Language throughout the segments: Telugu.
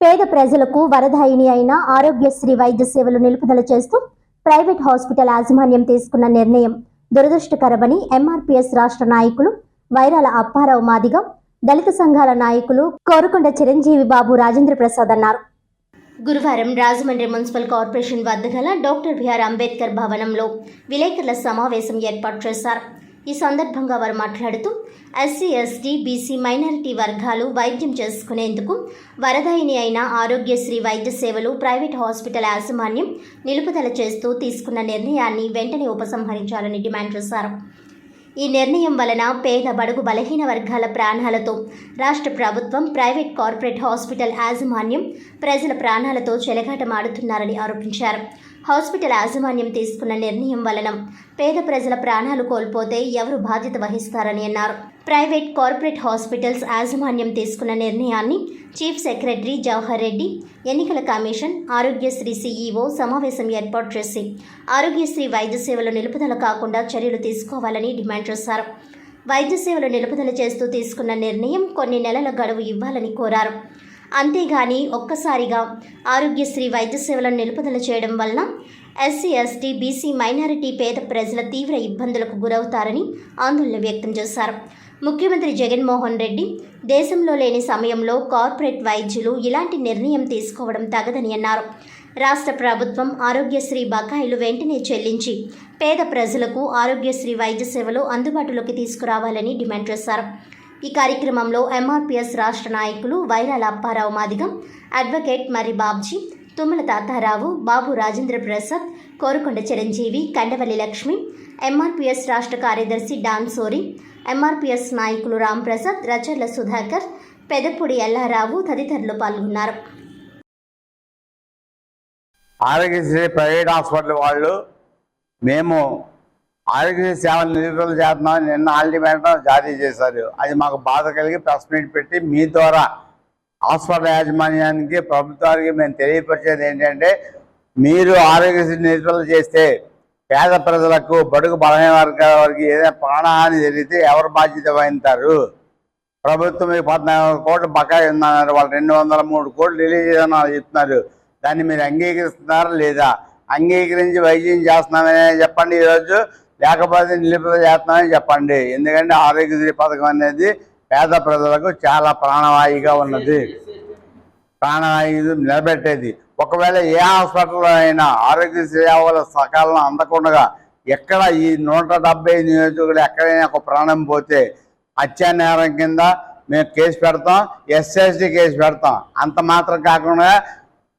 పేద ప్రజలకు వరదాయిని అయిన ఆరోగ్యశ్రీ వైద్య సేవలు నిలుపుదల చేస్తూ ప్రైవేట్ హాస్పిటల్ యాజమాన్యం తీసుకున్న నిర్ణయం దురదృష్టకరమని ఎంఆర్పీఎస్ రాష్ట్ర నాయకులు వైరాల అప్పారావు మాదిగ దళిత సంఘాల నాయకులు కోరుకొండ చిరంజీవి బాబు రాజేంద్ర ప్రసాద్ అన్నారు. గురువారం రాజమండ్రి మున్సిపల్ కార్పొరేషన్ వద్ద గల డాక్టర్ బిఆర్ అంబేద్కర్ భవనంలో విలేకరుల సమావేశం ఏర్పాటు చేశారు. ఈ సందర్భంగా వారు మాట్లాడుతూ ఎస్సీ ఎస్టీ బీసీ మైనారిటీ వర్గాలు వైద్యం చేసుకునేందుకు వరదాయిని అయిన ఆరోగ్యశ్రీ వైద్య సేవలు ప్రైవేట్ హాస్పిటల్ యాజమాన్యం నిలుపుదల చేస్తూ తీసుకున్న నిర్ణయాన్ని వెంటనే ఉపసంహరించాలని డిమాండ్ చేశారు. ఈ నిర్ణయం వలన పేద బడుగు బలహీన వర్గాల ప్రాణాలతో రాష్ట్ర ప్రభుత్వం ప్రైవేట్ కార్పొరేట్ హాస్పిటల్ యాజమాన్యం ప్రజల ప్రాణాలతో చెలగాటమాడుతున్నారని ఆరోపించారు. హాస్పిటల్ యాజమాన్యం తీసుకున్న నిర్ణయం వలన. పేద ప్రజల ప్రాణాలు కోల్పోతే ఎవరు బాధ్యత వహిస్తారని అన్నారు. ప్రైవేట్ కార్పొరేట్ హాస్పిటల్స్ యాజమాన్యం తీసుకున్న నిర్ణయాన్ని చీఫ్ సెక్రటరీ జవహర్ రెడ్డి ఎన్నికల కమిషన్ ఆరోగ్యశ్రీ సీఈఓ సమావేశం ఏర్పాటు చేసి ఆరోగ్యశ్రీ వైద్య సేవలు నిలుపుదల కాకుండా చర్యలు తీసుకోవాలని డిమాండ్ చేశారు. వైద్య సేవలు నిలుపుదల చేస్తూ తీసుకున్న నిర్ణయం కొన్ని నెలల గడువు ఇవ్వాలని కోరారు. అంతేగాని ఒక్కసారిగా ఆరోగ్యశ్రీ వైద్య సేవలను నిలుపుదల చేయడం వలన ఎస్సీ ఎస్టీ బీసీ మైనారిటీ పేద ప్రజల తీవ్ర ఇబ్బందులకు గురవుతారని ఆందోళన వ్యక్తం చేశారు. ముఖ్యమంత్రి జగన్మోహన్ రెడ్డి దేశంలో లేని సమయంలో కార్పొరేట్ వైద్యులు ఇలాంటి నిర్ణయం తీసుకోవడం తగదని అన్నారు. రాష్ట్ర ప్రభుత్వం ఆరోగ్యశ్రీ బకాయిలు వెంటనే చెల్లించి పేద ప్రజలకు ఆరోగ్యశ్రీ వైద్య సేవలు అందుబాటులోకి తీసుకురావాలని డిమాండ్ చేశారు. ఈ కార్యక్రమంలో ఎంఆర్పిఎస్ రాష్ట్ర నాయకులు వైరాల అప్పారావు మాదిగం అడ్వకేట్ మరి బాబ్జీ తుమ్మల తాతారావు బాబు రాజేంద్ర ప్రసాద్ కోరుకొండ చిరంజీవి కండవల్లి లక్ష్మి ఎంఆర్పిఎస్ రాష్ట్ర కార్యదర్శి డాన్ సోరి ఎంఆర్పిఎస్ నాయకులు రాంప్రసాద్ రచర్ల సుధాకర్ పెదపూడి ఎల్లారావు తదితరులు పాల్గొన్నారు. ఆరోగ్యశ్రీ ప్రైవేట్ హాస్పిటల్ వాళ్ళు మేము ఆరోగ్య సేవలు నిలుపుదల చేస్తున్నామని నిన్న అల్టిమేటం జారీ చేశారు. అది మాకు బాధ కలిగి ప్రెస్ మీట్ పెట్టి మీ ద్వారా హాస్పిటల్ యాజమాన్యానికి ప్రభుత్వానికి మేము తెలియపరిచేది ఏంటంటే మీరు ఆరోగ్యశ్రీ నిధులు చేస్తే పేద ప్రజలకు బడుగు బలమైన వర్గాల వారికి ఏదైనా ప్రాణహాని జరిగితే ఎవరు బాధ్యత వహిస్తారు ప్రభుత్వం మీకు పద్నాలుగు కోట్లు బకాయి ఉందన్నారు. వాళ్ళు రెండు వందల మూడు కోట్లు రిలీజ్ చేయాలని చెప్తున్నారు. దాన్ని మీరు అంగీకరిస్తున్నారా లేదా? అంగీకరించి వైద్యం చేస్తున్నామని చెప్పండి ఈరోజు. లేకపోతే నిలుపుదల చెప్పండి. ఎందుకంటే ఆరోగ్యశ్రీ పథకం అనేది పేద ప్రజలకు చాలా ప్రాణవాయుగా ఉన్నది. ప్రాణవాయు నిలబెట్టేది. ఒకవేళ ఏ హాస్పిటల్లో అయినా ఆరోగ్య సేవల సకాలం అందకుండా ఎక్కడ ఈ నూట డెబ్బై నియోజకవర్గాలు ఎక్కడైనా ఒక ప్రాణం పోతే హత్యా నేరం కింద మేము కేసు పెడతాం ఎస్ఎస్డి కేసు పెడతాం. అంత మాత్రం కాకుండా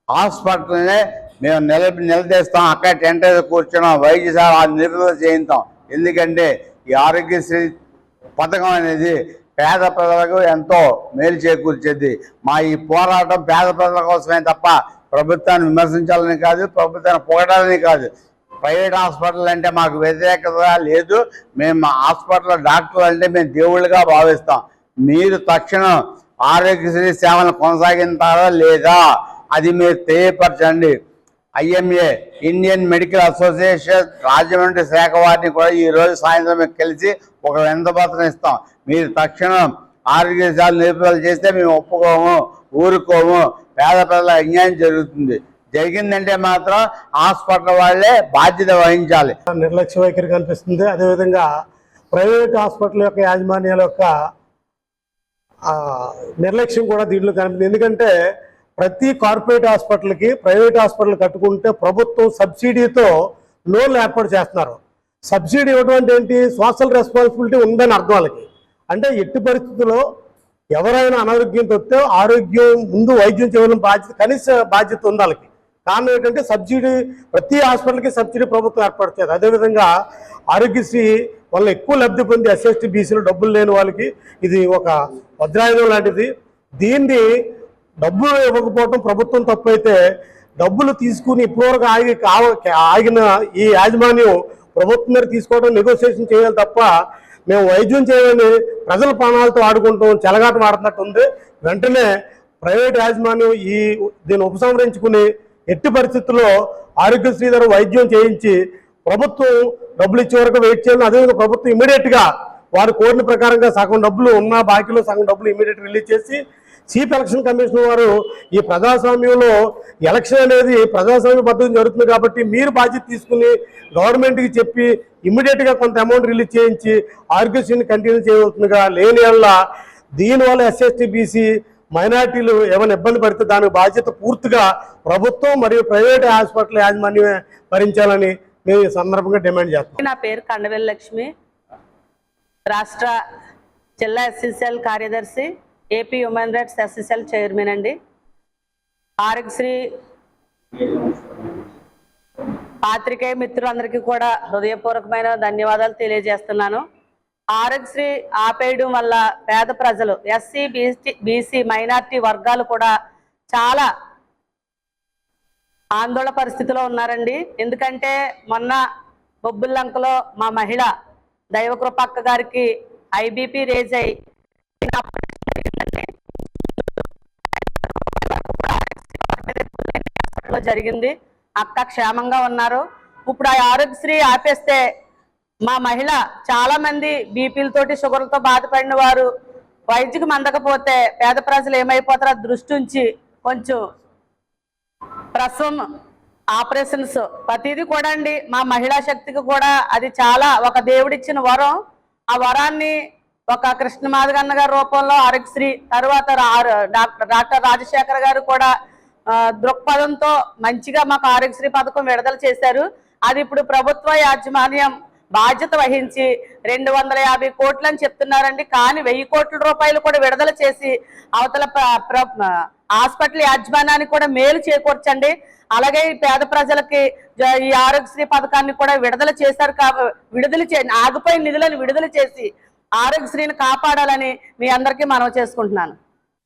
హాస్పిటల్నే మేము నిల నిలదీస్తాం అక్కడ టెంట్ కూర్చున్నాం వైద్య సేవ నిలుపుదల చేయిస్తాం ఎందుకంటే ఈ ఆరోగ్యశ్రీ పథకం అనేది పేద ప్రజలకు ఎంతో మేలు చేకూర్చేది. మా ఈ పోరాటం పేద ప్రజల కోసమే తప్ప ప్రభుత్వాన్ని విమర్శించాలని కాదు ప్రభుత్వాన్ని పొగడాలని కాదు. ప్రైవేట్ హాస్పిటల్ అంటే మాకు వ్యతిరేకత లేదు. మేము మా హాస్పిటల్ డాక్టర్లు అంటే మేము దేవుళ్ళుగా భావిస్తాం. మీరు తక్షణం ఆరోగ్యశ్రీ సేవలు కొనసాగించారా లేదా అది మీరు తెలియపరచండి. IMA Indian Medical Association Rajahmundry శాఖ వారిని కూడా ఈ రోజు సాయంత్రం మీకు కలిసి ఒక వింతపత్రం ఇస్తాం. మీరు తక్షణం ఆరోగ్యశాలు నిలుపుదల చేస్తే మేము ఒప్పుకోము ఊరుకోము. పేద ప్రజల అన్యాయం జరుగుతుంది. జరిగిందంటే మాత్రం హాస్పిటల్ వాళ్ళే బాధ్యత వహించాలి. నిర్లక్ష్య వైఖరి కనిపిస్తుంది అదేవిధంగా ప్రైవేట్ హాస్పిటల్ యొక్క యాజమాన్యాల యొక్క నిర్లక్ష్యం కూడా దీంట్లో కనిపిస్తుంది. ఎందుకంటే ప్రతి కార్పొరేట్ హాస్పిటల్కి ప్రైవేట్ హాస్పిటల్ కట్టుకుంటే ప్రభుత్వం సబ్సిడీతో లోన్లు ఏర్పాటు చేస్తున్నారు. సబ్సిడీ ఇవ్వడం అంటే ఏంటి? సోషల్ రెస్పాన్సిబిలిటీ ఉందని అర్థం వాళ్ళకి. అంటే ఎట్టి పరిస్థితుల్లో ఎవరైనా అనారోగ్యంతో వస్తే ఆరోగ్యం ముందు వైద్యం చేయడం బాధ్యత కనీస బాధ్యత ఉంది వాళ్ళకి. కారణం ఏంటంటే సబ్సిడీ ప్రతి హాస్పిటల్కి సబ్సిడీ ప్రభుత్వం ఏర్పడుతుంది అదేవిధంగా ఆరోగ్యశ్రీ వల్ల ఎక్కువ లబ్ధి పొంది ఎస్ఎస్టీ బీసీలు డబ్బులు లేని వాళ్ళకి ఇది ఒక వజ్రాయుధం లాంటిది. దీన్ని డబ్బులు ఇవ్వకపోవటం ప్రభుత్వం తప్పైతే డబ్బులు తీసుకుని ఇప్పటివరకు ఆగి ఆగిన ఈ యాజమాన్యం ప్రభుత్వం మీద తీసుకోవడం నెగోసియేషన్ చేయాలి తప్ప మేము వైద్యం చేయాలని ప్రజల ప్రాణాలతో ఆడుకుంటాం చెలగాటం ఆడుతున్నట్టు ఉంది వెంటనే ప్రైవేట్ యాజమాన్యం ఈ దీన్ని ఉపసంహరించుకుని ఎట్టి పరిస్థితుల్లో ఆరోగ్యశ్రీ ధర వైద్యం చేయించి ప్రభుత్వం డబ్బులు ఇచ్చే వరకు వెయిట్ చేయాలని అదేవిధంగా ప్రభుత్వం ఇమీడియట్గా వారు కోరిన ప్రకారంగా సగం డబ్బులు ఉన్న బాకీలో సగం డబ్బులు ఇమీడియట్ రిలీజ్ చేసి చీఫ్ ఎలక్షన్ కమిషన్ వారు ఈ ప్రజాస్వామ్యంలో ఎలక్షన్ అనేది ప్రజాస్వామ్య పద్ధతి జరుగుతుంది కాబట్టి మీరు బాధ్యత తీసుకుని గవర్నమెంట్కి చెప్పి ఇమ్మీడియట్గా కొంత అమౌంట్ రిలీజ్ చేయించి ఆరోగ్యశ్రీని కంటిన్యూ చేయవలసిందిగా లేని వల్ల దీనివల్ల ఎస్ఎస్టీ బీసీ మైనార్టీలు ఏమైనా ఇబ్బంది పడితే దానికి బాధ్యత పూర్తిగా ప్రభుత్వం మరియు ప్రైవేట్ హాస్పిటల్ యాజమాన్యమే భరించాలని మేము ఈ సందర్భంగా డిమాండ్ చేస్తాం నా పేరు కండవెల్లి లక్ష్మి. రాష్ట్ర జిల్లా ఎస్ఎస్ఎల్ కార్యదర్శి. AP human rights SSL chairman అండి. ఆరోగ్యశ్రీ పాత్రికేయ మిత్రులందరికీ కూడా హృదయపూర్వకమైన ధన్యవాదాలు తెలియజేస్తున్నాను. ఆరోగ్యశ్రీ ఆపేయడం వల్ల పేద ప్రజలు ఎస్సీ బీసీ బీసీ మైనార్టీ వర్గాలు కూడా చాలా ఆందోళన పరిస్థితిలో ఉన్నారండి. ఎందుకంటే మొన్న బొబ్బుల్లంకలో మా మహిళ దైవకృపక్క గారికి ఐబీపీ రేజ్ అయి జరిగింది. అక్క క్షేమంగా ఉన్నారు. ఇప్పుడు ఆ ఆరోగ్యశ్రీ ఆపేస్తే మా మహిళ చాలా మంది బీపీలతోటి షుగర్లతో బాధపడిన వారు వైద్యకు మందకపోతే పేద ప్రజలు ఏమైపోతారో దృష్టి ఉంచి కొంచెం ప్రసవం ఆపరేషన్స్ ప్రతిదీ కూడా అండి. మా మహిళా శక్తికి కూడా అది చాలా ఒక దేవుడిచ్చిన వరం. ఆ వరాన్ని ఒక కృష్ణ మాధగన్న గారి రూపంలో ఆరోగ్యశ్రీ తర్వాత డాక్టర్ డాక్టర్ రాజశేఖర్ గారు కూడా దృక్పథంతో మంచిగా మాకు ఆరోగ్యశ్రీ పథకం విడుదల చేశారు. అది ఇప్పుడు ప్రభుత్వ యాజమాన్యం బాధ్యత వహించి రెండు వందల యాభై కోట్లు అని చెప్తున్నారండి. కానీ వెయ్యి కోట్ల రూపాయలు కూడా విడుదల చేసి అవతల హాస్పిటల్ యాజమాన్యానికి కూడా మేలు చేకూర్చండి. అలాగే ఈ పేద ప్రజలకి జ- ఈ ఆరోగ్యశ్రీ పథకాన్ని కూడా విడుదల చేశారు కాబ విడుదల చే ఆగిపోయిన నిధులను విడుదల చేసి ఆరోగ్యశ్రీని కాపాడాలని మీ అందరికీ మనవి చేసుకుంటున్నాను.